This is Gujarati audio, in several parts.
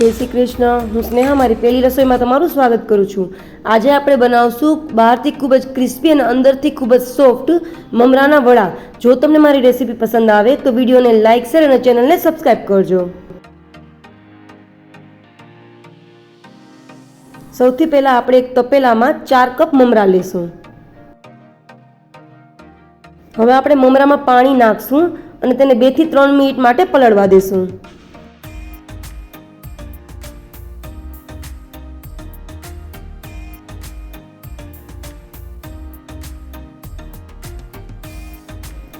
જય શ્રી કૃષ્ણ. હું સ્નેહા, મારી પહેલી રસોઈમાં તમારું સ્વાગત કરું છું. આજે આપણે બનાવશું બહારથી ખૂબ જ ક્રિસ્પી અને અંદરથી ખૂબ જ સોફ્ટ મમરાના વડા. જો તમને મારી રેસીપી પસંદ આવે તો વિડીયોને લાઇક શેર અને ચેનલને સબસ્ક્રાઈબ કરજો. સૌથી પહેલાં આપણે એક તપેલામાં ચાર કપ મમરા લેશું. હવે આપણે મમરામાં પાણી નાખશું અને તેને બેથી ત્રણ મિનિટ માટે પલળવા દેશું.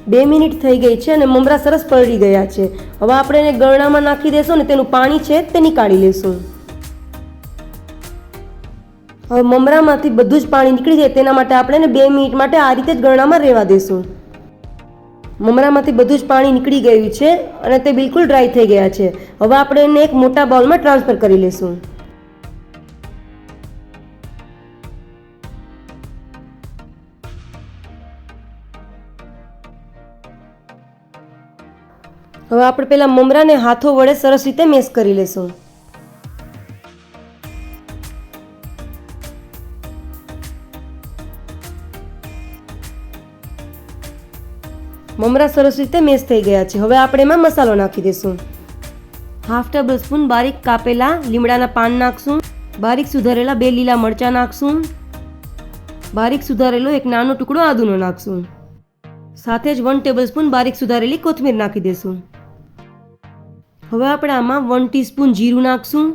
બે મિનિટ થઈ ગઈ છે અને મમરા સરસ પલળી ગયા છે. હવે આપણે એને ગરણામાં નાખી દેશું ને તેનું પાણી છે તે નીકાળી લેશું. હવે મમરામાંથી બધું જ પાણી નીકળી જાય તેના માટે આપણે એને બે મિનિટ માટે આ રીતે જ ગરણામાં રહેવા દેશું. મમરામાંથી બધું જ પાણી નીકળી ગયું છે અને તે બિલકુલ ડ્રાય થઈ ગયા છે. હવે આપણે એને એક મોટા બાઉલમાં ટ્રાન્સફર કરી લઈશું હવે આપણે પહેલાં મમરાને હાથો વડે સરસ રીતે મેસ કરી લેશું. મમરા સરસ રીતે મેસ થઈ ગયા છે. હવે આપણે એમાં મસાલો નાખી દઈશું હાફ ટેબલ સ્પૂન બારીક કાપેલા લીમડાના પાન નાખશું. બારીક સુધારેલા બે લીલા મરચાં નાખશું. બારીક સુધારેલો એક નાનો ટુકડો આદુનો નાખશું. સાથે જ વન ટેબલ સ્પૂન બારીક સુધારેલી કોથમીર નાખી દઈશું હવે આપણે આમાં વન ટીસ્પૂન જીરું નાખશું.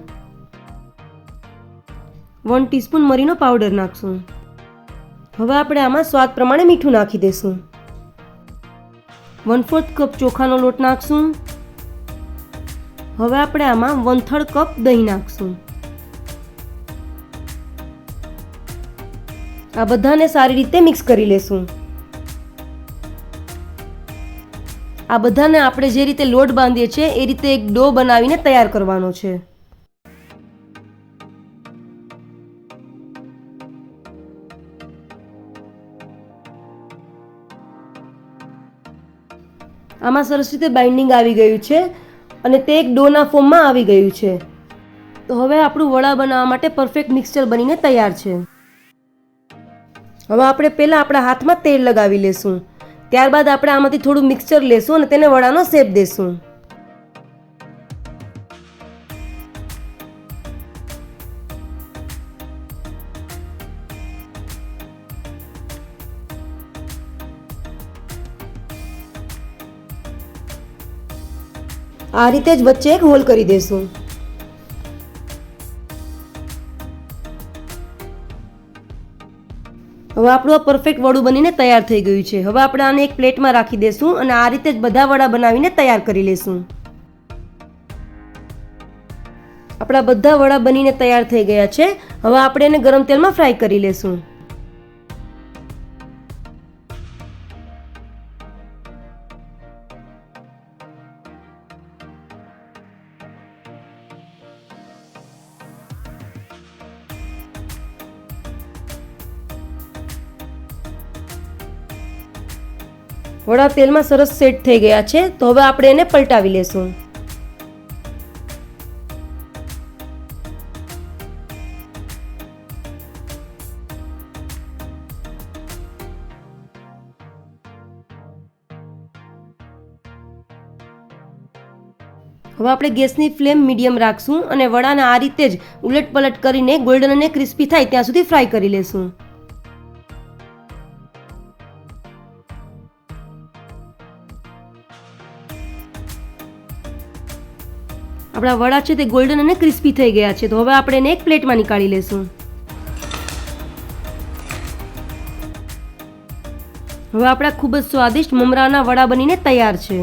વન ટીસ્પૂન મરીનો પાવડર નાખશું. હવે આપણે આમાં સ્વાદ પ્રમાણે મીઠું નાખી દઈશું વન ફોર્થ કપ ચોખાનો લોટ નાખશું. હવે આપણે આમાં વન થર્ડ કપ દહીં નાખશું. આ બધાને સારી રીતે મિક્સ કરી લેશું. આ બધાને આપણે જે રીતે લોટ બાંધીએ છીએ, એ રીતે એક ડો બનાવીને તૈયાર કરવાનો છે. આમાં સરસ રીતે બાઇન્ડિંગ આવી ગયું છે અને તે એક ડોના ફોર્મમાં આવી ગયું છે. તો હવે આપણું વડા બનાવવા માટે પરફેક્ટ મિક્સચર બનીને તૈયાર છે. હવે આપણે પહેલાં આપણા હાથમાં તેલ લગાવી લેશું. ત્યારબાદ આપણે આમાંથી થોડું મિક્સચર લેશું અને તેને વડાનો શેપ દેશું. આ રીતે જ વચ્ચે એક હોલ કરી દેશું. હવે આપણું આ પરફેક્ટ વડું બનીને તૈયાર થઈ ગયું છે. હવે આપણે આને એક પ્લેટમાં રાખી દેશું અને આ રીતે જ બધા વડા બનાવીને તૈયાર કરી લેશું. આપણા બધા વડા બનીને તૈયાર થઈ ગયા છે. હવે આપણે એને ગરમ તેલમાં ફ્રાય કરી લેશું. વડા તેલમાં સરસ સેટ થઈ ગયા છે, તો હવે આપણે એને પલટાવી લેશું. હવે આપણે ગેસની ફ્લેમ મીડિયમ રાખશું અને વડાને આ રીતે જ ઉલટ પલટ કરીને ગોલ્ડન અને ક્રિસ્પી થાય ત્યાં સુધી ફ્રાય કરી લેશું. આપણા વડા છે તે ગોલ્ડન અને ક્રિસ્પી થઈ ગયા છે, તો હવે આપણે એને એક પ્લેટમાં નીકાળી લેશું. હવે આપણા ખૂબ જ સ્વાદિષ્ટ મમરાના વડા બનીને તૈયાર છે.